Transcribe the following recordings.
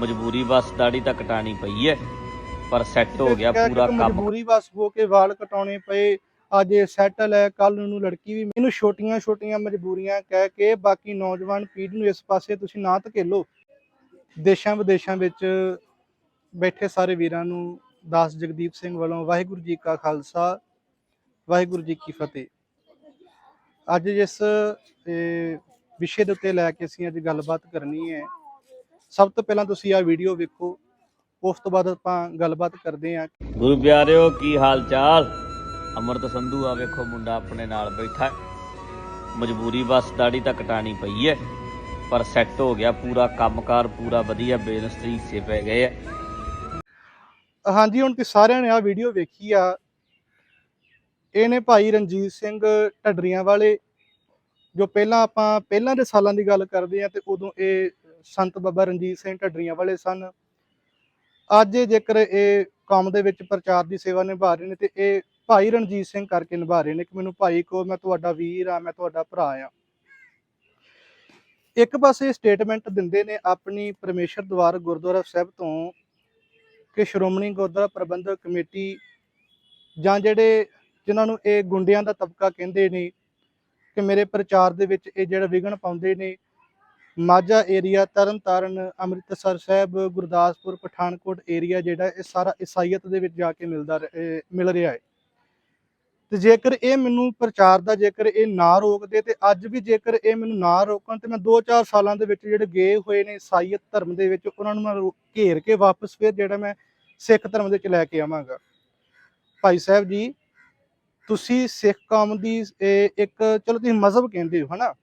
ਮਜਬੂਰੀ ਬਸ ਦਾੜੀ ਤਾਂ ਕਟਾਣੀ ਪਈ ਐ ਪਰ ਸੈੱਟ ਹੋ ਗਿਆ ਪੂਰਾ ਕੰਮ। ਮਜਬੂਰੀ ਵਸ ਹੋ ਕੇ ਵਾਲ ਕਟਾਉਣੇ ਪਏ ਅੱਜ ਇਹ ਸੈਟਲ ਹੈ ਕੱਲ ਨੂੰ ਲੜਕੀ ਵੀ ਇਹਨੂੰ ਛੋਟੀਆਂ ਛੋਟੀਆਂ ਮਜਬੂਰੀਆਂ ਕਹਿ ਕੇ ਬਾਕੀ ਨੌਜਵਾਨ ਪੀੜ੍ਹੀ ਨੂੰ ਇਸ ਪਾਸੇ ਤੁਸੀਂ ਨਾ ਧਕੇਲੋ। ਦੇਸ਼ਾਂ ਵਿਦੇਸ਼ਾਂ ਵਿੱਚ ਬੈਠੇ ਸਾਰੇ ਵੀਰਾਂ ਨੂੰ ਦਾਸ ਜਗਦੀਪ ਸਿੰਘ ਵੱਲੋਂ ਵਾਹਿਗੁਰੂ ਜੀ ਕਾ ਖਾਲਸਾ ਵਾਹਿਗੁਰੂ ਜੀ ਕੀ ਫਤਿਹ। ਅੱਜ ਜਿਸ ਵਿਸ਼ੇ ਦੇ ਉੱਤੇ ਲੈ ਕੇ ਅਸੀਂ ਅੱਜ ਗੱਲਬਾਤ ਕਰਨੀ ਹੈ ਸਭ ਤੋਂ ਪਹਿਲਾਂ ਤੁਸੀਂ ਆਹ ਵੀਡੀਓ ਵੇਖੋ ਉਸ ਤੋਂ ਬਾਅਦ ਆਪਾਂ ਗੱਲਬਾਤ ਕਰਦੇ ਹਾਂ। ਗੁਰੂ ਪਿਆਰਿਓ ਕੀ ਹਾਲ ਚਾਲ? ਅਮਰਤ ਸੰਧੂ ਆ ਵੇਖੋ ਮੁੰਡਾ ਆਪਣੇ ਨਾਲ ਬੈਠਾ ਹੈ। ਮਜਬੂਰੀ ਬਸ ਦਾੜੀ ਤਾਂ ਕਟਾਣੀ ਪਈ ਐ ਪਰ ਸੈੱਟ ਹੋ ਗਿਆ ਪੂਰਾ ਕੰਮਕਾਰ ਪੂਰਾ ਵਧੀਆ ਬਿਜ਼ਨਸ ਤੇ ਹਿੱਸੇ ਪੈ ਗਏ ਐ ਹਾਂਜੀ ਹੁਣ ਤੇ ਸਾਰਿਆਂ ਨੇ ਆ ਵੀਡੀਓ ਵੇਖੀ ਆ। ਇਹ ਨੇ ਭਾਈ ਰਣਜੀਤ ਸਿੰਘ ਢੱਡਰੀਆਂ ਵਾਲੇ ਜੋ ਪਹਿਲਾਂ ਆਪਾਂ ਪਹਿਲਾਂ ਦੇ ਸਾਲਾਂ ਦੀ ਗੱਲ ਕਰਦੇ ਆ ਤੇ ਉਦੋਂ ਇਹ ਸੰਤ ਬਾਬਾ ਰਣਜੀਤ ਸਿੰਘ ਢੱਡਰੀਆਂ ਵਾਲੇ ਸਨ। ਅੱਜ ਜੇਕਰ ਇਹ ਕੰਮ ਦੇ ਵਿੱਚ ਪ੍ਰਚਾਰ ਦੀ ਸੇਵਾ ਨਿਭਾ ਰਹੇ ਨੇ ਤੇ ਇਹ ਭਾਈ ਰਣਜੀਤ ਸਿੰਘ ਕਰਕੇ ਨਿਭਾ ਰਹੇ ਨੇ ਕਿ ਮੈਨੂੰ ਭਾਈ ਕੋ, ਮੈਂ ਤੁਹਾਡਾ ਵੀਰ ਆ, ਮੈਂ ਤੁਹਾਡਾ ਭਰਾ ਆ। ਇੱਕ ਪਾਸੇ ਸਟੇਟਮੈਂਟ ਦਿੰਦੇ ਨੇ ਆਪਣੀ ਪਰਮੇਸ਼ਰ ਦਵਾਰ ਗੁਰਦੁਆਰਾ ਸਾਹਿਬ ਤੋਂ ਕਿ ਸ਼੍ਰੋਮਣੀ ਗੁਰਦੁਆਰਾ ਪ੍ਰਬੰਧਕ ਕਮੇਟੀ ਜਾਂ ਜਿਹੜੇ ਜਿਨ੍ਹਾਂ ਨੂੰ ਇਹ ਗੁੰਡਿਆਂ ਦਾ ਤਬਕਾ ਕਹਿੰਦੇ ਨੇ ਕਿ ਮੇਰੇ ਪ੍ਰਚਾਰ ਦੇ ਵਿੱਚ ਇਹ ਜਿਹੜਾ ਵਿਘਨ ਪਾਉਂਦੇ ਨੇ ਮਾਝਾ ਏਰੀਆ ਤਰਨਤਾਰਨ ਅੰਮ੍ਰਿਤਸਰ ਸਾਹਿਬ, ਗੁਰਦਾਸਪੁਰ, ਪਠਾਨਕੋਟ ਏਰੀਆ ਜਿਹੜਾ ਇਹ ਸਾਰਾ ਈਸਾਈਅਤ ਦੇ ਵਿੱਚ ਜਾ ਕੇ ਮਿਲਦਾ ਮਿਲ ਰਿਹਾ ਹੈ। ਤੇ ਜੇਕਰ ਇਹ ਮੈਨੂੰ ਪ੍ਰਚਾਰ ਦਾ, ਜੇਕਰ ਇਹ ਨਾ ਰੋਕਦੇ ਤੇ ਅੱਜ ਵੀ ਜੇਕਰ ਇਹ ਮੈਨੂੰ ਨਾ ਰੋਕਣ ਤੇ ਮੈਂ 2-4 ਸਾਲਾਂ ਦੇ ਵਿੱਚ ਜਿਹੜੇ ਗਏ ਹੋਏ ਨੇ ਈਸਾਈਅਤ ਧਰਮ ਦੇ ਵਿੱਚ, ਉਹਨਾਂ ਨੂੰ ਮੈਂ ਰੋ- ਘੇਰ ਕੇ ਵਾਪਸ ਫਿਰ ਜਿਹੜਾ ਮੈਂ ਸਿੱਖ ਧਰਮ ਦੇ ਵਿੱਚ ਲੈ ਕੇ ਆਵਾਂਗਾ। ਭਾਈ ਸਾਹਿਬ ਜੀ, ਤੁਸੀਂ ਸਿੱਖ ਕੌਮ ਦੀ ਇਹ ਇੱਕ, ਚਲੋ ਤੁਸੀਂ ਮਜ਼ਹਬ ਕਹਿੰਦੇ ਹੋ, ਹਨਾ?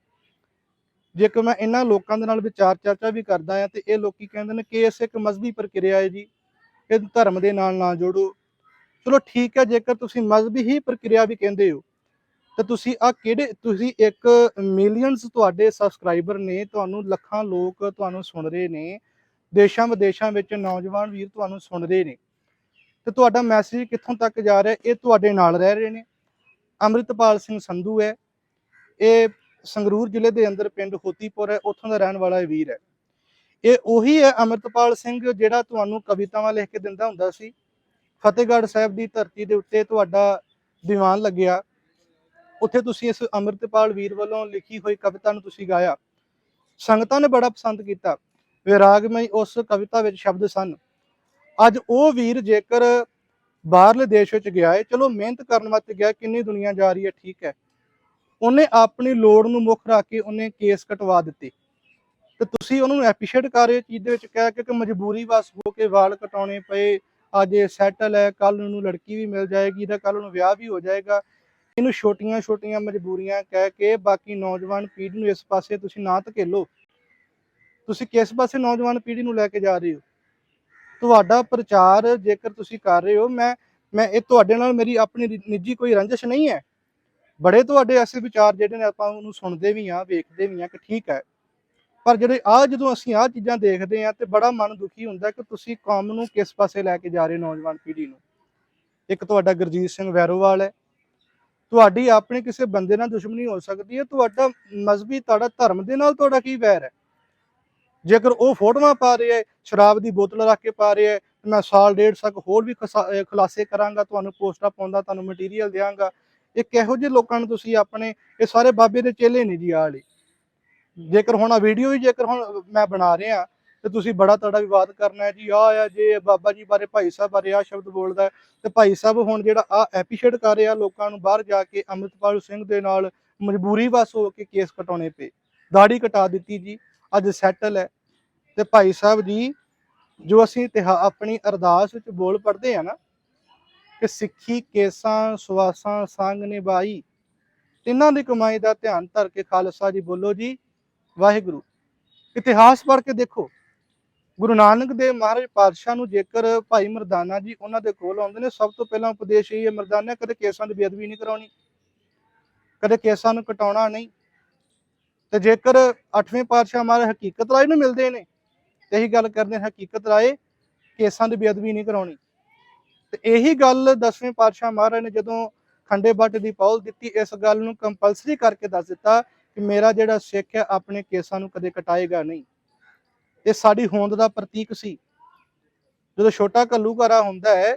ਜੇਕਰ ਮੈਂ ਇਹਨਾਂ ਲੋਕਾਂ ਦੇ ਨਾਲ ਵਿਚਾਰ ਚਰਚਾ ਵੀ ਕਰਦਾ ਆ ਤੇ ਇਹ ਲੋਕੀ ਕਹਿੰਦੇ ਨੇ ਕਿ ਇਸ ਇੱਕ ਮਜ਼ਹਬੀ ਪ੍ਰਕਿਰਿਆ ਹੈ ਜੀ ਇਹ ਧਰਮ ਦੇ ਨਾਲ ਨਾ ਜੋੜੋ। ਚਲੋ ਠੀਕ ਹੈ, ਜੇਕਰ ਤੁਸੀਂ ਮਜ਼ਹਬੀ ਹੀ ਪ੍ਰਕਿਰਿਆ ਵੀ ਕਹਿੰਦੇ ਹੋ, ਤਾਂ ਤੁਸੀਂ ਆ ਕਿਹੜੇ, ਤੁਸੀਂ ਇੱਕ ਮਿਲੀਅਨਸ ਤੁਹਾਡੇ ਸਬਸਕ੍ਰਾਈਬਰ ਨੇ, ਤੁਹਾਨੂੰ ਲੱਖਾਂ ਲੋਕ ਤੁਹਾਨੂੰ ਸੁਣ ਰਹੇ ਨੇ, ਦੇਸ਼ਾਂ ਵਿਦੇਸ਼ਾਂ ਵਿੱਚ ਨੌਜਵਾਨ ਵੀਰ ਤੁਹਾਨੂੰ ਸੁਣ ਰਹੇ ਨੇ। ਤੇ ਤੁਹਾਡਾ ਮੈਸੇਜ ਕਿੱਥੋਂ ਤੱਕ ਜਾ ਰਿਹਾ, ਇਹ ਤੁਹਾਡੇ ਨਾਲ ਰਹਿ ਰਹੇ ਨੇ। ਅੰਮ੍ਰਿਤਪਾਲ ਸਿੰਘ ਸੰਧੂ ਹੈ, ਇਹ ਸੰਗਰੂਰ ਜ਼ਿਲ੍ਹੇ ਦੇ ਅੰਦਰ ਪਿੰਡ ਹੋਤੀਪੁਰ ਹੈ, ਉੱਥੋਂ ਦਾ ਰਹਿਣ ਵਾਲਾ ਇਹ ਵੀਰ ਹੈ। ਇਹ ਉਹੀ ਹੈ ਅੰਮ੍ਰਿਤਪਾਲ ਸਿੰਘ ਜਿਹੜਾ ਤੁਹਾਨੂੰ ਕਵਿਤਾਵਾਂ ਲਿਖ ਕੇ ਦਿੰਦਾ ਹੁੰਦਾ ਸੀ, ਫਤਿਹਗੜ੍ਹ ਸਾਹਿਬ ਦੀ ਧਰਤੀ ਦੇ ਉੱਤੇ ਤੁਹਾਡਾ ਦੀਵਾਨ ਲੱਗਿਆ। ਉੱਥੇ ਤੁਸੀਂ ਇਸ ਅੰਮ੍ਰਿਤਪਾਲ ਵੀਰ ਵੱਲੋਂ ਲਿਖੀ ਹੋਈ ਕਵਿਤਾ ਨੂੰ ਤੁਸੀਂ ਗਾਇਆ। ਸੰਗਤਾਂ ਨੇ ਬੜਾ ਪਸੰਦ ਕੀਤਾ। ਵਿਰਾਗਮਈ ਉਸ ਕਵਿਤਾ ਵਿੱਚ ਸ਼ਬਦ ਸਨ, ਅੱਜ ਉਹ ਵੀਰ ਜੇਕਰ ਬਾਹਰਲੇ ਦੇਸ਼ ਵਿੱਚ ਗਿਆ ਹੈ ਚਲੋ ਮਿਹਨਤ ਕਰਨ ਵਾਸਤੇ ਗਿਆ, ਕਿੰਨੀ ਦੁਨੀਆ ਜਾ ਰਹੀ ਹੈ ਠੀਕ ਹੈ। ਉਹਨੇ ਆਪਣੀ ਲੋੜ ਨੂੰ ਮੁੱਖ ਰੱਖ ਕੇ ਉਹਨੇ ਕੇਸ ਕਟਵਾ ਦਿੱਤੇ। ਤੇ ਤੁਸੀਂ ਉਹਨੂੰ ਐਪਰੀਸ਼ੀਏਟ ਕਰ ਰਹੇ ਹੋ, ਚੀਜ਼ ਦੇ ਵਿੱਚ ਕਹਿ ਕੇ ਕਿ ਮਜਬੂਰੀ ਵਸ ਹੋ ਕੇ ਵਾਲ ਕਟਾਉਣੇ ਪਏ, ਅੱਜ ਇਹ ਸੈਟਲ ਹੈ ਕੱਲ ਨੂੰ ਲੜਕੀ ਵੀ ਮਿਲ ਜਾਏਗੀ ਤਾਂ ਕੱਲ ਨੂੰ ਵਿਆਹ ਵੀ ਹੋ ਜਾਏਗਾ। ਇਹਨੂੰ ਛੋਟੀਆਂ ਛੋਟੀਆਂ ਮਜਬੂਰੀਆਂ ਕਹਿ ਕੇ ਬਾਕੀ ਨੌਜਵਾਨ ਪੀੜ੍ਹੀ ਨੂੰ ਇਸ ਪਾਸੇ ਤੁਸੀਂ ਨਾ ਧਕੇਲੋ। ਤੁਸੀਂ ਕਿਸ ਪਾਸੇ ਨੌਜਵਾਨ ਪੀੜ੍ਹੀ ਨੂੰ ਲੈ ਕੇ ਜਾ ਰਹੇ ਹੋ? ਤੁਹਾਡਾ ਪ੍ਰਚਾਰ ਜੇਕਰ ਤੁਸੀਂ ਕਰ ਰਹੇ ਹੋ, ਮੈਂ ਮੈਂ ਇਹ ਤੁਹਾਡੇ ਨਾਲ ਮੇਰੀ ਆਪਣੀ ਨਿੱਜੀ ਕੋਈ ਰੰਜਿਸ਼ ਨਹੀਂ ਹੈ। ਬੜੇ ਤੁਹਾਡੇ ਐਸੇ ਵਿਚਾਰ ਜਿਹੜੇ ਨੇ ਆਪਾਂ ਉਹਨੂੰ ਸੁਣਦੇ ਵੀ ਆ ਵੇਖਦੇ ਵੀ ਆ ਕਿ ਠੀਕ ਹੈ। ਪਰ ਜਿਹੜੇ ਆ ਜਦੋਂ ਅਸੀਂ ਆ ਚੀਜ਼ਾਂ ਦੇਖਦੇ ਆ ਤੇ ਬੜਾ ਮਨ ਦੁਖੀ ਹੁੰਦਾ ਕਿ ਤੁਸੀਂ ਕੌਮ ਨੂੰ ਕਿਸ ਪਾਸੇ ਲੈ ਕੇ ਜਾ ਰਹੇ ਨੌਜਵਾਨ ਪੀੜ੍ਹੀ ਨੂੰ। ਇੱਕ ਤੁਹਾਡਾ ਗੁਰਜੀਤ ਸਿੰਘ ਵੈਰੋਵਾਲ ਹੈ। ਤੁਹਾਡੀ ਆਪਣੇ ਕਿਸੇ ਬੰਦੇ ਨਾਲ ਦੁਸ਼ਮਣੀ ਹੋ ਸਕਦੀ ਹੈ। ਤੁਹਾਡਾ ਮਜ਼ਹਬੀ ਤੁਹਾਡਾ ਧਰਮ ਦੇ ਨਾਲ ਤੁਹਾਡਾ ਕੀ ਵੈਰ ਹੈ? ਜੇਕਰ ਉਹ ਫੋਟੋਆਂ ਪਾ ਰਿਹਾ ਹੈ, ਸ਼ਰਾਬ ਦੀ ਬੋਤਲ ਰੱਖ ਕੇ ਪਾ ਰਿਹਾ ਹੈ, ਮੈਂ ਸਾਲ ਡੇਢ ਤੱਕ ਹੋਰ ਵੀ ਖੁਸਾ- ਖੁਲਾਸੇ ਕਰਾਂਗਾ, ਤੁਹਾਨੂੰ ਪੋਸਟਾਂ ਪਾਉਂਦਾ, ਤੁਹਾਨੂੰ ਮਟੀਰੀਅਲ ਦਿਆਂਗਾ ਇਹ ਕਿਹੋ ਜਿਹੇ ਲੋਕਾਂ ਨੂੰ ਤੁਸੀਂ ਆਪਣੇ ਇਹ ਸਾਰੇ ਬਾਬੇ ਦੇ ਚੇਲੇ ਨੇ ਜੀ ਆਹ ਵਾਲੇ। ਜੇਕਰ ਹੁਣ ਆ ਵੀਡੀਓ ਹੀ ਜੇਕਰ ਹੁਣ ਮੈਂ ਬਣਾ ਰਿਹਾ ਤੇ ਤੁਸੀਂ ਬੜਾ ਤੜਾ ਵਿਵਾਦ ਕਰਨਾ ਹੈ ਜੀ ਆ ਆ ਜੇ ਬਾਬਾ ਜੀ ਬਾਰੇ ਭਾਈ ਸਾਹਿਬ ਬਾਰੇ ਆ ਸ਼ਬਦ ਬੋਲਦਾ ਹੈ, ਤੇ ਭਾਈ ਸਾਹਿਬ ਹੁਣ ਜਿਹੜਾ ਆ ਐਪੀਸ਼ੀਏਟ ਕਰ ਰਿਹਾ ਲੋਕਾਂ ਨੂੰ ਬਾਹਰ ਜਾ ਕੇ ਅੰਮ੍ਰਿਤਪਾਲ ਸਿੰਘ ਦੇ ਨਾਲ ਮਜਬੂਰੀ ਵਸ ਹੋ ਕੇ ਕੇਸ ਕਟਾਉਣੇ ਪਏ ਦਾੜੀ ਕਟਾ ਦਿੱਤੀ ਜੀ ਅੱਜ ਸੈਟਲ ਹੈ। ਤੇ ਭਾਈ ਸਾਹਿਬ ਜੀ ਜੋ ਅਸੀਂ ਇਤਿਹਾ ਆਪਣੀ ਅਰਦਾਸ ਵਿੱਚ ਬੋਲ ਪੜਦੇ ਆ ਨਾ ਕਿ ਸਿੱਖੀ, ਕੇਸਾਂ, ਸੁਆਸਾਂ ਸੰਗ ਨਿਭਾਈ। ਤਿੰਨਾਂ ਦੀ ਕਮਾਈ ਦਾ ਧਿਆਨ ਧਰ ਕੇ ਖਾਲਸਾ ਜੀ ਬੋਲੋ ਜੀ, ਵਾਹਿਗੁਰੂ। ਇਤਿਹਾਸ ਪੜ੍ਹ ਕੇ ਦੇਖੋ। ਗੁਰੂ ਨਾਨਕ ਦੇਵ ਮਹਾਰਾਜ ਪਾਤਸ਼ਾਹ ਨੂੰ ਜੇਕਰ ਭਾਈ ਮਰਦਾਨਾ ਜੀ ਉਹਨਾਂ ਦੇ ਕੋਲ ਆਉਂਦੇ ਨੇ, ਸਭ ਤੋਂ ਪਹਿਲਾਂ ਉਪਦੇਸ਼ ਇਹ ਹੈ, ਮਰਦਾਨਾ ਕਦੇ ਕੇਸਾਂ ਦੀ ਬੇਅਦਬੀ ਨਹੀਂ ਕਰਾਉਣੀ, ਕਦੇ ਕੇਸਾਂ ਨੂੰ ਕਟਾਉਣਾ ਨਹੀਂ। ਤੇ ਜੇਕਰ ਅੱਠਵੇਂ ਪਾਤਸ਼ਾਹ ਮਹਾਰਾਜ ਹਕੀਕਤ ਰਾਏ ਨੂੰ ਮਿਲਦੇ ਨੇ, ਤੇ ਇਹੀ ਗੱਲ ਕਰਦੇ ਹਕੀਕਤ ਰਾਏ ਕੇਸਾਂ ਦੀ ਬੇਅਦਬੀ ਨਹੀਂ ਕਰਾਉਣੀ। ਤੇ ਇਹੀ ਗੱਲ ਦਸਵੇਂ ਪਾਤਸ਼ਾਹ ਮਹਾਰਾਜ ਨੇ ਜਦੋਂ ਖੰਡੇ ਬੱਟ ਦੀ ਪੌਲ ਦਿੱਤੀ, ਇਸ ਗੱਲ ਨੂੰ ਕੰਪਲਸਰੀ ਕਰਕੇ ਦੱਸ ਦਿੱਤਾ ਕਿ ਮੇਰਾ ਜਿਹੜਾ ਸਿੱਖ ਹੈ, ਆਪਣੇ ਕੇਸਾਂ ਨੂੰ ਕਦੇ ਕਟਾਏਗਾ ਨਹੀਂ। ਇਹ ਸਾਡੀ ਹੋਂਦ ਦਾ ਪ੍ਰਤੀਕ ਸੀ। ਜਦੋਂ ਛੋਟਾ ਘੱਲੂਘਾਰਾ ਹੁੰਦਾ ਹੈ,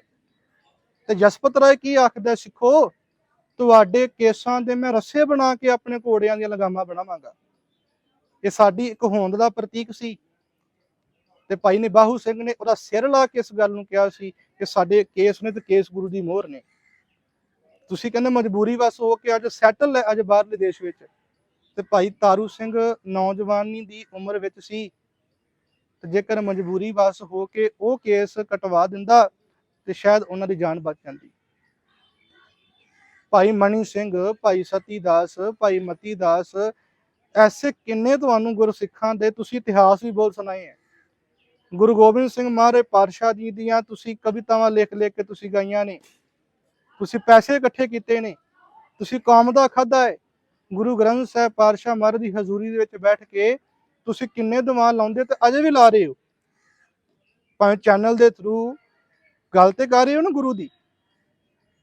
ਤੇ ਜਸਪਤ ਰਾਏ ਕੀ ਆਖਦਾ, ਸਿੱਖੋ, ਤੁਹਾਡੇ ਕੇਸਾਂ ਦੇ ਮੈਂ ਰੱਸੇ ਬਣਾ ਕੇ ਆਪਣੇ ਘੋੜਿਆਂ ਦੀਆਂ ਲਗਾਮਾਂ ਬਣਾਵਾਂਗਾ। ਇਹ ਸਾਡੀ ਇੱਕ ਹੋਂਦ ਦਾ ਪ੍ਰਤੀਕ ਸੀ। ਤੇ ਭਾਈ ਨੇ ਬਾਹੂ ਸਿੰਘ ਨੇ ਉਹਦਾ ਸਿਰ ਲਾ ਕੇ ਇਸ ਗੱਲ ਨੂੰ ਕਿਹਾ ਸੀ ਕਿ ਸਾਡੇ ਕੇਸ ਨੇ ਤੇ ਕੇਸ ਗੁਰੂ ਦੀ ਮੋਹਰ ਨੇ। ਤੁਸੀਂ ਕਹਿੰਦੇ ਮਜਬੂਰੀ ਵਸ ਹੋ ਕੇ ਅੱਜ ਸੈਟਲ ਹੈ, ਅੱਜ ਬਾਹਰਲੇ ਦੇਸ਼ ਵਿੱਚ। ਤੇ ਭਾਈ ਤਾਰੂ ਸਿੰਘ ਨੌਜਵਾਨੀ ਦੀ ਉਮਰ ਵਿੱਚ ਸੀ। ਤੇ ਜੇਕਰ ਮਜਬੂਰੀ ਵਸ ਹੋ ਕੇ ਉਹ ਕੇਸ ਕਟਵਾ ਦਿੰਦਾ ਤੇ ਸ਼ਾਇਦ ਉਹਨਾਂ ਦੀ ਜਾਨ ਬਚ ਜਾਂਦੀ। ਭਾਈ ਮਣੀ ਸਿੰਘ, ਭਾਈ ਸਤੀ ਦਾਸ, ਭਾਈ ਮਤੀ ਦਾਸ, ਐਸੇ ਕਿੰਨੇ ਤੁਹਾਨੂੰ ਗੁਰਸਿੱਖਾਂ ਦੇ ਤੁਸੀਂ ਇਤਿਹਾਸ ਵੀ ਬੋਲ ਸੁਣਾਏ ਹੈ। ਗੁਰੂ ਗੋਬਿੰਦ ਸਿੰਘ ਮਹਾਰਾਜ ਪਾਤਸ਼ਾਹ ਜੀ ਦੀਆਂ ਤੁਸੀਂ ਕਵਿਤਾਵਾਂ ਲਿਖ ਲਿਖ ਕੇ ਤੁਸੀਂ ਗਾਈਆਂ ਨੇ। ਤੁਸੀਂ ਪੈਸੇ ਇਕੱਠੇ ਕੀਤੇ ਨੇ। ਤੁਸੀਂ ਕੌਮ ਦਾ ਖਾਦਾ ਹੈ। ਗੁਰੂ ਗ੍ਰੰਥ ਸਾਹਿਬ ਪਾਤਸ਼ਾਹ ਮਹਾਰਾਜ ਦੀ ਹਜ਼ੂਰੀ ਦੇ ਵਿੱਚ ਬੈਠ ਕੇ ਤੁਸੀਂ ਕਿੰਨੇ ਦੀਵਾਨ ਲਾਉਂਦੇ ਤੇ ਅਜੇ ਵੀ ਲਾ ਰਹੇ ਹੋ? ਭਾਵੇਂ ਚੈਨਲ ਦੇ ਥਰੂ ਗੱਲ ਤੇ ਕਰ ਰਹੇ ਹੋ ਨਾ ਗੁਰੂ ਦੀ?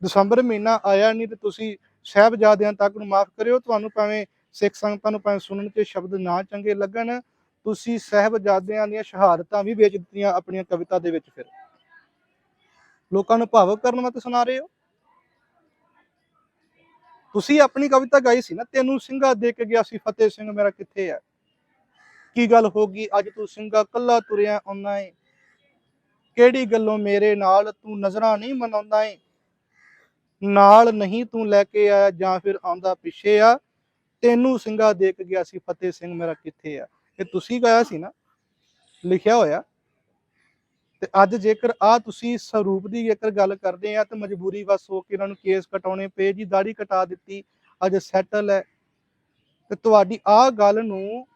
ਦਸੰਬਰ ਮਹੀਨਾ ਆਇਆ ਨਹੀਂ ਤੇ ਤੁਸੀਂ ਸਾਹਿਬਜ਼ਾਦਿਆਂ ਤੱਕ ਨੂੰ ਮਾਫ ਕਰਿਓ। ਤੁਹਾਨੂੰ ਭਾਵੇਂ ਸਿੱਖ ਸੰਗਤਾਂ ਨੂੰ ਭਾਵੇਂ ਸੁਣਨ ਤੇ ਸ਼ਬਦ ਨਾ ਚੰਗੇ ਲੱਗਣ। ਤੁਸੀਂ ਸਾਹਿਬਜ਼ਾਦਿਆਂ ਦੀਆਂ ਸ਼ਹਾਦਤਾਂ ਵੀ ਵੇਚ ਦਿੱਤੀਆਂ ਆਪਣੀਆਂ ਕਵਿਤਾ ਦੇ ਵਿੱਚ ਫਿਰ। ਲੋਕਾਂ ਨੂੰ ਭਾਵਕ ਕਰਨ ਵਾਸਤੇ ਸੁਣਾ ਰਹੇ ਹੋ? ਤੁਸੀਂ ਆਪਣੀ ਕਵਿਤਾ ਗਾਈ ਸੀ ਨਾ, ਤੈਨੂੰ ਸਿੰਘਾ ਦੇ ਕੇ ਗਿਆ ਸੀ, ਫਤਿਹ ਸਿੰਘ ਮੇਰਾ ਕਿੱਥੇ ਹੈ? ਕੀ ਗੱਲ ਹੋ ਗਈ? ਅੱਜ ਤੂੰ ਸਿੰਘਾ ਕੱਲਾ ਤੁਰਿਆ ਆਉਣਾ ਏ। ਕਿਹੜੀ ਗੱਲੋਂ ਮੇਰੇ ਨਾਲ ਤੂੰ ਨਜ਼ਰਾਂ ਨਹੀਂ ਮਨਾਉਂਦਾ ਏ? ਨਾਲ ਨਹੀਂ ਤੂੰ ਲੈ ਕੇ ਆਇਆ, ਜਾਂ ਫਿਰ ਆਉਂਦਾ ਪਿੱਛੇ ਆ। ਤੈਨੂੰ ਸਿੰਘਾ ਦੇ ਕੇ ਗਿਆ ਸੀ, ਫਤਿਹ ਸਿੰਘ ਮੇਰਾ ਕਿੱਥੇ ਆ? ਇਹ ਤੁਸੀਂ ਗਾਇਆ ਸੀ ਨਾ, ਲਿਖਿਆ ਹੋਇਆ, ਤੇ ਅੱਜ ਜੇਕਰ ਆ ਤੁਸੀਂ ਸਰੂਪ ਦੀ ਜੇਕਰ ਗੱਲ ਕਰਦੇ ਆ, ਤਾਂ ਮਜਬੂਰੀ ਵਸ ਹੋ ਕੇ ਇਹਨਾਂ ਨੂੰ ਕੇਸ ਕਟਾਉਣੇ ਪਏ, ਜੀ ਦਾੜੀ ਕਟਾ ਦਿੱਤੀ, ਅੱਜ ਸੈਟਲ ਹੈ। ਤੇ ਤੁਹਾਡੀ ਆ ਗੱਲ ਨੂੰ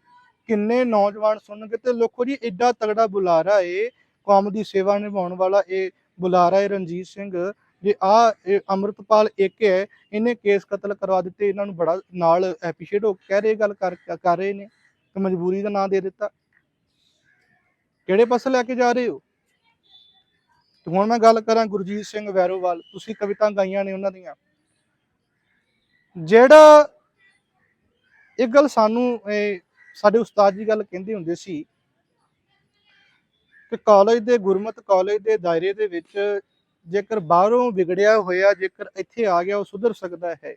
ਕਿੰਨੇ ਨੌਜਵਾਨ ਸੁਣਨਗੇ ਤੇ ਲੋਕੋ ਜੀ ਐਡਾ ਤਗੜਾ ਬੁਲਾਰਾ ਏ, ਕੌਮ ਦੀ ਸੇਵਾ ਨਿਭਾਉਣ ਵਾਲਾ ਇਹ ਬੁਲਾਰਾ ਏ ਰਣਜੀਤ ਸਿੰਘ। ਜੇ ਆ ਅਮਰਤਪਾਲ ਇੱਕ ਹੈ, ਇਹਨੇ ਕੇਸ ਕਤਲ ਕਰਵਾ ਦਿੱਤੇ, ਇਹਨਾਂ ਨੂੰ ਬੜਾ ਨਾਲ ਐਪਰੀਸ਼ੀਏਟ ਹੋ ਕੇ ਕਹਿ ਰਹੇ ਗੱਲ ਕਰ ਕਰ ਰਹੇ ਨੇ। ਤੇ ਮਜਬੂਰੀ ਦਾ ਨਾਂ ਦੇ ਦਿੱਤਾ। ਕਿਹੜੇ ਪਾਸੇ ਲੈ ਕੇ ਜਾ ਰਹੇ ਹੋ? ਤੇ ਹੁਣ ਮੈਂ ਗੱਲ ਕਰਾਂ ਗੁਰਜੀਤ ਸਿੰਘ ਵੈਰੋਵਾਲ ਤੁਸੀਂ ਕਵਿਤਾ ਗਾਈਆਂ ਨੇ ਉਹਨਾਂ ਦੀਆਂ। ਜਿਹੜਾ ਇੱਕ ਗੱਲ ਸਾਨੂੰ ਸਾਡੇ ਉਸਤਾਦ ਜੀ ਗੱਲ ਕਹਿੰਦੇ ਹੁੰਦੇ ਸੀ ਕਿ ਕਾਲਜ ਦੇ ਗੁਰਮਤ ਕਾਲਜ ਦੇ ਦਾਇਰੇ ਦੇ ਵਿੱਚ ਜੇਕਰ ਬਾਹਰੋਂ ਵਿਗੜਿਆ ਹੋਇਆ, ਜੇਕਰ ਇੱਥੇ ਆ ਗਿਆ, ਉਹ ਸੁਧਰ ਸਕਦਾ ਹੈ।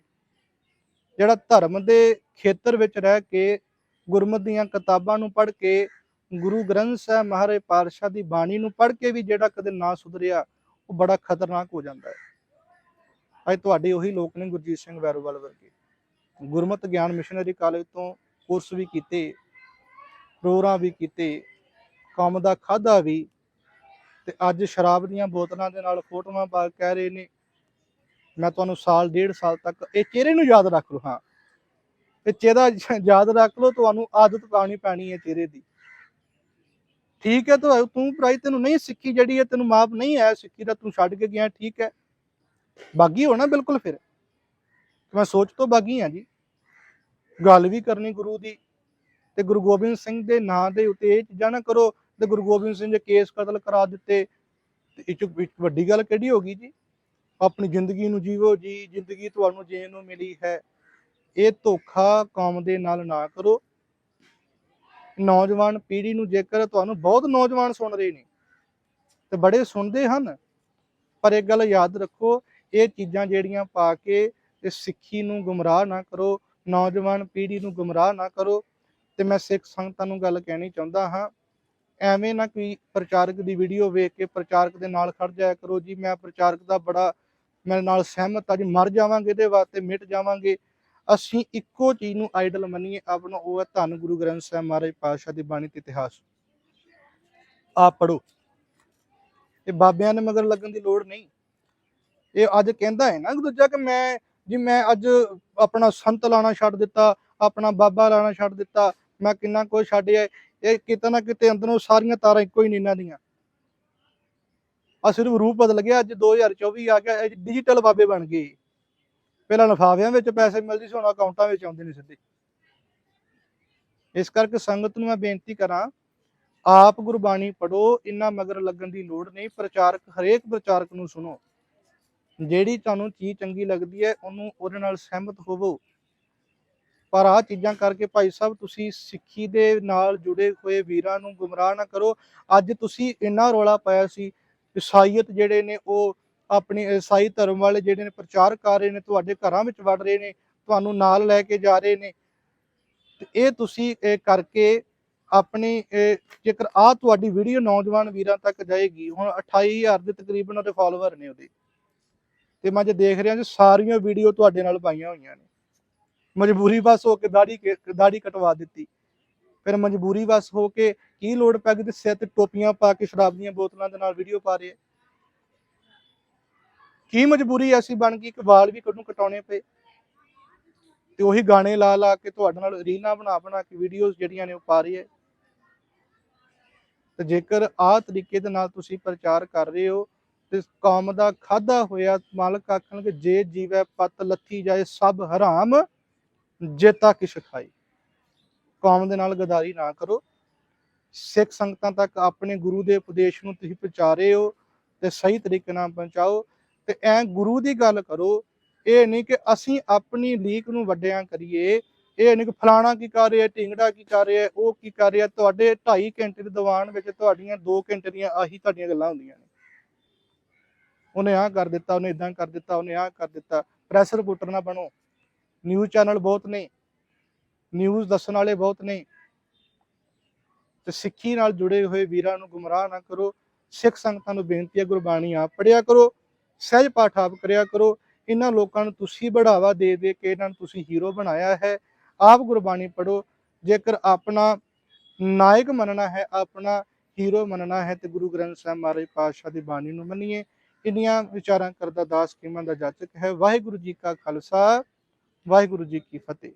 ਜਿਹੜਾ ਧਰਮ ਦੇ ਖੇਤਰ ਵਿੱਚ ਰਹਿ ਕੇ ਗੁਰਮਤ ਦੀਆਂ ਕਿਤਾਬਾਂ ਨੂੰ ਪੜ੍ਹ ਕੇ ਗੁਰੂ ਗ੍ਰੰਥ ਸਾਹਿਬ ਮਹਾਰਾਜ ਪਾਤਸ਼ਾਹ ਦੀ ਬਾਣੀ ਨੂੰ ਪੜ੍ਹ ਕੇ ਵੀ ਜਿਹੜਾ ਕਦੇ ਨਾ ਸੁਧਰਿਆ, ਉਹ ਬੜਾ ਖਤਰਨਾਕ ਹੋ ਜਾਂਦਾ ਹੈ। ਅੱਜ ਤੁਹਾਡੇ ਉਹੀ ਲੋਕ ਨੇ ਗੁਰਜੀਤ ਸਿੰਘ ਵੈਰੋਵਾਲ ਵਰਗੇ। ਗੁਰਮਤ ਗਿਆਨ ਮਿਸ਼ਨਰੀ ਕਾਲਜ ਤੋਂ ਕੋਰਸ ਵੀ ਕੀਤੇ, ਪ੍ਰੋਗਰਾਮ ਵੀ ਕੀਤੇ, ਕੰਮ ਦਾ ਖਾਦਾ ਵੀ, ਤੇ ਅੱਜ ਸ਼ਰਾਬ ਦੀਆਂ ਬੋਤਲਾਂ ਦੇ ਨਾਲ ਫੋਟੋਆਂ ਪਾ ਕਹਿ ਰਹੇ ਨੇ, ਮੈਂ ਤੁਹਾਨੂੰ ਸਾਲ, ਡੇਢ ਸਾਲ ਤੱਕ ਇਹ ਚਿਹਰੇ ਨੂੰ ਯਾਦ ਰੱਖ ਲਓ ਹਾਂ। ਇਹ ਚਿਹਰਾ ਯਾਦ ਰੱਖ ਲਓ, ਤੁਹਾਨੂੰ ਆਦਤ ਪਾਣੀ ਪੈਣੀ ਹੈ ਚਿਹਰੇ ਦੀ। ਠੀਕ ਹੈ, ਤੂੰ ਤੂੰ ਭਰਾਈ ਤੈਨੂੰ ਨਹੀਂ ਸਿੱਖੀ ਜਿਹੜੀ ਹੈ, ਤੈਨੂੰ ਮਾਫ਼ ਨਹੀਂ ਆਇਆ ਸਿੱਖੀ ਦਾ ਤੂੰ ਛੱਡ ਕੇ ਗਿਆ, ਠੀਕ ਹੈ। ਬਾਗੀ ਹੋਣਾ ਬਿਲਕੁਲ ਫਿਰ। ਮੈਂ ਸੋਚ ਤੋਂ ਬਾਗੀ ਹਾਂ ਜੀ। ਗੱਲ ਵੀ ਕਰਨੀ ਗੁਰੂ ਦੀ। ਤੇ ਗੁਰੂ ਗੋਬਿੰਦ ਸਿੰਘ ਦੇ ਨਾਂ ਦੇ ਉੱਤੇ ਇਹ ਚੀਜ਼ਾਂ ਨਾ ਕਰੋ, ਤੇ ਗੁਰੂ ਗੋਬਿੰਦ ਸਿੰਘ ਦੇ ਕੇਸ ਕਤਲ ਕਰਾ ਦਿੱਤੇ। ਤੇ ਇਹ ਚ ਵੱਡੀ ਗੱਲ ਕਿਹੜੀ ਹੋ ਗਈ ਜੀ? ਆਪਣੀ ਜ਼ਿੰਦਗੀ ਨੂੰ ਜੀਵੋ ਜੀ, ਜ਼ਿੰਦਗੀ ਤੁਹਾਨੂੰ ਜੀਣ ਨੂੰ ਮਿਲੀ ਹੈ। ਇਹ ਧੋਖਾ ਕੌਮ ਦੇ ਨਾਲ ਨਾ ਕਰੋ। ਨੌਜਵਾਨ ਪੀੜ੍ਹੀ ਨੂੰ ਜੇਕਰ ਤੁਹਾਨੂੰ ਬਹੁਤ ਨੌਜਵਾਨ ਸੁਣ ਰਹੇ ਨੇ, ਤੇ ਬੜੇ ਸੁਣਦੇ ਹਨ, ਪਰ ਇੱਕ ਗੱਲ ਯਾਦ ਰੱਖੋ, ਇਹ ਚੀਜ਼ਾਂ ਜਿਹੜੀਆਂ ਪਾ ਕੇ ਤੇ ਸਿੱਖੀ ਨੂੰ ਗੁੰਮਰਾਹ ਨਾ ਕਰੋ, ਨੌਜਵਾਨ ਪੀੜ੍ਹੀ ਨੂੰ ਗੁੰਮਰਾਹ ਨਾ ਕਰੋ, ਤੇ ਮੈਂ ਸਿੱਖ ਸੰਗਤਾਂ ਨੂੰ ਗੱਲ ਕਹਿਣੀ ਚਾਹੁੰਦਾ ਹਾਂ, ਐਵੇਂ ਨਾ ਕੋਈ ਪ੍ਰਚਾਰਕ ਦੀ ਵੀਡੀਓ ਵੇਖ ਕੇ ਪ੍ਰਚਾਰਕ ਦੇ ਨਾਲ ਖੜ ਜਾਇਆ ਕਰੋ, ਜੀ ਮੈਂ ਪ੍ਰਚਾਰਕ ਦਾ ਬੜਾ, ਮੇਰੇ ਨਾਲ ਸਹਿਮਤ ਆ, ਜੀ ਮਰ ਜਾਵਾਂਗੇ ਇਹਦੇ ਵਾਸਤੇ, ਮਿਟ ਜਾਵਾਂਗੇ। ਅਸੀਂ ਇੱਕੋ ਚੀਜ਼ ਨੂੰ ਆਈਡਲ ਮੰਨੀਏ, ਆਪਣਾ ਉਹ ਹੈ ਧੰਨ ਗੁਰੂ ਗ੍ਰੰਥ ਸਾਹਿਬ ਮਹਾਰਾਜ ਪਾਤਸ਼ਾਹ ਦੀ ਬਾਣੀ ਤੇ ਇਤਿਹਾਸ। ਆ ਪੜੋ ਇਹ ਬਾਬਿਆਂ ਦੇ ਮਗਰ ਲੱਗਣ ਦੀ ਲੋੜ ਨਹੀਂ। ਇਹ ਅੱਜ ਕਹਿੰਦਾ ਹੈ ਨਾ ਦੂਜਾ ਕਿ ਮੈਂ, ਜੀ ਮੈਂ ਅੱਜ ਆਪਣਾ ਸੰਤ ਲਾਣਾ ਛੱਡ ਦਿੱਤਾ, ਆਪਣਾ ਬਾਬਾ ਲਾਣਾ ਛੱਡ ਦਿੱਤਾ, ਮੈਂ ਕਿੰਨਾ ਕੁਝ ਛੱਡਿਆ। ਇਹ ਕਿਤੇ ਨਾ ਕਿਤੇ ਅੰਦਰੋਂ ਸਾਰੀਆਂ ਤਾਰਾਂ ਇੱਕੋ ਹੀ ਨਹੀਂ ਇਹਨਾਂ ਦੀਆਂ। ਆ ਸਿਰਫ ਰੂਪ ਬਦਲ ਗਿਆ, ਅੱਜ 2024 ਆ ਗਿਆ ਡਿਜੀਟਲ ਬਾਬੇ ਬਣ ਗਏ। ਪਹਿਲਾਂ ਲਫਾਫਿਆਂ ਵਿੱਚ ਪੈਸੇ ਮਿਲਦੇ ਸੀ, ਹੁਣ ਅਕਾਊਂਟਾਂ ਵਿੱਚ ਆਉਂਦੇ ਨੇ ਸਿੱਧੇ। ਇਸ ਕਰਕੇ ਸੰਗਤ ਨੂੰ ਮੈਂ ਬੇਨਤੀ ਕਰਾਂ, ਆਪ ਗੁਰਬਾਣੀ ਪੜੋ ਇੰਨਾ ਮਗਰ ਲੱਗਣ ਦੀ ਲੋੜ ਨਹੀਂ, ਪ੍ਰਚਾਰਕ, ਹਰੇਕ ਪ੍ਰਚਾਰਕ ਨੂੰ ਸੁਣੋ। ਜਿਹੜੀ ਤੁਹਾਨੂੰ ਚੀਜ਼ ਚੰਗੀ ਲੱਗਦੀ ਹੈ, ਉਹਨੂੰ ਉਹਦੇ ਨਾਲ ਸਹਿਮਤ ਹੋਵੋ। ਪਰ ਆ ਚੀਜ਼ਾਂ ਕਰਕੇ ਭਾਈ ਸਾਹਿਬ, ਤੁਸੀਂ ਸਿੱਖੀ ਦੇ ਨਾਲ ਜੁੜੇ ਹੋਏ ਵੀਰਾਂ ਨੂੰ ਗੁੰਮਰਾਹ ਨਾ ਕਰੋ। ਅੱਜ ਤੁਸੀਂ ਇੰਨਾ ਰੋਲਾ ਪਾਇਆ ਸੀ, ਈਸਾਈਅਤ ਜਿਹੜੇ ਨੇ, ਉਹ ਆਪਣੀ ਈਸਾਈ ਧਰਮ ਵਾਲੇ ਜਿਹੜੇ ਨੇ ਪ੍ਰਚਾਰ ਕਰ ਰਹੇ ਨੇ, ਤੁਹਾਡੇ ਘਰਾਂ ਵਿੱਚ ਵੜ ਰਹੇ ਨੇ, ਤੁਹਾਨੂੰ ਨਾਲ ਲੈ ਕੇ ਜਾ ਰਹੇ ਨੇ। ਤੇ ਇਹ ਤੁਸੀਂ ਕਰਕੇ ਆਪਣੀ ਜੇਕਰ ਆ ਤੁਹਾਡੀ ਵੀਡੀਓ ਨੌਜਵਾਨ ਵੀਰਾਂ ਤੱਕ ਜਾਏਗੀ, ਹੁਣ 28000 ਦੇ ਤਕਰੀਬਨ ਉਹਦੇ ਫਾਲੋਅਰ ਨੇ ਉਹਦੇ। ਤੇ ਮੈਂ ਜੇ ਦੇਖ ਰਿਹਾ ਜੀ, ਸਾਰੀਆਂ ਵੀਡੀਓ ਤੁਹਾਡੇ ਨਾਲ ਪਾਈਆਂ ਹੋਈਆਂ ਨੇ। ਮਜਬੂਰੀ ਬਸ ਹੋ ਕੇ ਦਾੜੀ ਦਾੜੀ ਕਟਵਾ ਦਿੱਤੀ। ਫਿਰ ਮਜਬੂਰੀ ਬਸ ਹੋ ਕੇ ਕੀ ਲੋੜ ਪੈ ਗਈ ਤੇ ਸਿਰ ਤੇ ਟੋਪੀਆਂ ਪਾ ਕੇ ਸ਼ਰਾਬ ਦੀਆਂ ਬੋਤਲਾਂ ਦੇ ਨਾਲ ਵੀਡੀਓ ਪਾ ਰਹੇ ਕੀ ਮਜਬੂਰੀ ਐਸੀ ਬਣ ਗਈ ਕਿ ਵਾਲ ਵੀ ਕਦੋਂ ਕਟਾਉਣੇ ਪਏ? ਤੇ ਉਹੀ ਗਾਣੇ ਲਾ ਲਾ ਕੇ ਤੁਹਾਡੇ ਨਾਲ ਰੀਲਾਂ ਬਣਾ ਬਣਾ ਕੇ ਵੀਡੀਓਜ਼ ਜਿਹੜੀਆਂ ਨੇ ਉਹ ਪਾ ਰਹੀ ਹੈ। ਤੇ ਜੇਕਰ ਆਹ ਤਰੀਕੇ ਦੇ ਨਾਲ ਤੁਸੀਂ ਪ੍ਰਚਾਰ ਕਰ ਰਹੇ ਹੋ, ਤੇ ਕੌਮ ਦਾ ਖਾਦਾ ਹੋਇਆ ਮਾਲਕ ਆਖਣਗੇ, ਜੇ ਜੀਵੈ ਪਤ ਲੱਥੀ ਜਾਏ ਸਭ ਹਰਾਮ, ਜੇਤਾ ਕਿਛ ਖਾਈ ਕੌਮ ਦੇ ਨਾਲ ਗਦਾਰੀ ਨਾ ਕਰੋ। ਸਿੱਖ ਸੰਗਤਾਂ ਤੱਕ ਆਪਣੇ ਗੁਰੂ ਦੇ ਉਪਦੇਸ਼ ਨੂੰ ਤੁਸੀਂ ਪਹੁੰਚਾ ਰਹੇ ਹੋ ਤੇ ਸਹੀ ਤਰੀਕੇ ਨਾਲ ਪਹੁੰਚਾਓ। ਤੇ ਐ ਗੁਰੂ ਦੀ ਗੱਲ ਕਰੋ, ਇਹ ਨਹੀਂ ਕਿ ਅਸੀਂ ਆਪਣੀ ਲੀਕ ਨੂੰ ਵੱਡਿਆਂ ਕਰੀਏ, ਇਹ ਨਹੀਂ ਕਿ ਫਲਾਣਾ ਕੀ ਕਰ ਰਿਹਾ, ਢਿੰਗੜਾ ਕੀ ਕਰ ਰਿਹਾ, ਉਹ ਕੀ ਕਰ ਰਿਹਾ, ਤੁਹਾਡੇ 2.5 ਘੰਟੇ ਦੇ ਦੀਵਾਨ ਵਿੱਚ ਤੁਹਾਡੀਆਂ 2 ਘੰਟੇ ਦੀਆਂ ਆਹੀ ਤੁਹਾਡੀਆਂ ਗੱਲਾਂ ਹੁੰਦੀਆਂ ਨੇ। ਉਹਨੇ ਆਹ ਕਰ ਦਿੱਤਾ, ਉਹਨੇ ਇਦਾਂ ਕਰ ਦਿੱਤਾ, ਉਹਨੇ ਆਹ ਕਰ ਦਿੱਤਾ। ਪ੍ਰੈਸ ਰਿਪੋਰਟਰ ਨਾ ਬਣੋ। ਨਿਊਜ਼ ਚੈਨਲ ਬਹੁਤ ਨੇ। ਨਿਊਜ਼ ਦੱਸਣ ਵਾਲੇ ਬਹੁਤ ਨੇ। ਤੇ ਸਿੱਖੀ ਨਾਲ ਜੁੜੇ ਹੋਏ ਵੀਰਾਂ ਨੂੰ ਗੁੰਮਰਾਹ ਨਾ ਕਰੋ। ਸਿੱਖ ਸੰਗਤਾਂ ਨੂੰ ਬੇਨਤੀ ਹੈ, ਗੁਰਬਾਣੀ ਆਪ ਪੜਿਆ ਕਰੋ। ਸਹਿਜ ਪਾਠ ਆਪ ਕਰਿਆ ਕਰੋ। ਇਹਨਾਂ ਲੋਕਾਂ ਨੂੰ ਤੁਸੀਂ ਬੜਾਵਾ ਦੇ ਦੇ ਕੇ ਇਹਨਾਂ ਨੂੰ ਤੁਸੀਂ ਹੀਰੋ ਬਣਾਇਆ ਹੈ। ਆਪ ਗੁਰਬਾਣੀ ਪੜੋ ਜੇਕਰ ਆਪਣਾ ਨਾਇਕ ਮੰਨਣਾ ਹੈ, ਆਪਣਾ ਹੀਰੋ ਮੰਨਣਾ ਹੈ, ਤੇ ਗੁਰੂ ਗ੍ਰੰਥ ਸਾਹਿਬ ਮਹਾਰਾਜ ਪਾਤਸ਼ਾਹ ਦੀ ਬਾਣੀ ਨੂੰ ਮੰਨੀਏ। ਇੰਨੀਆਂ ਵਿਚਾਰਾਂ ਕਰਦਾ ਦਾਸ ਕੀਮਾ ਦਾ ਜਾਚਕ ਹੈ। ਵਾਹਿਗੁਰੂ ਜੀ ਕਾ ਖਾਲਸਾ, ਵਾਹਿਗੁਰੂ ਜੀ ਕੀ ਫਤਿਹ।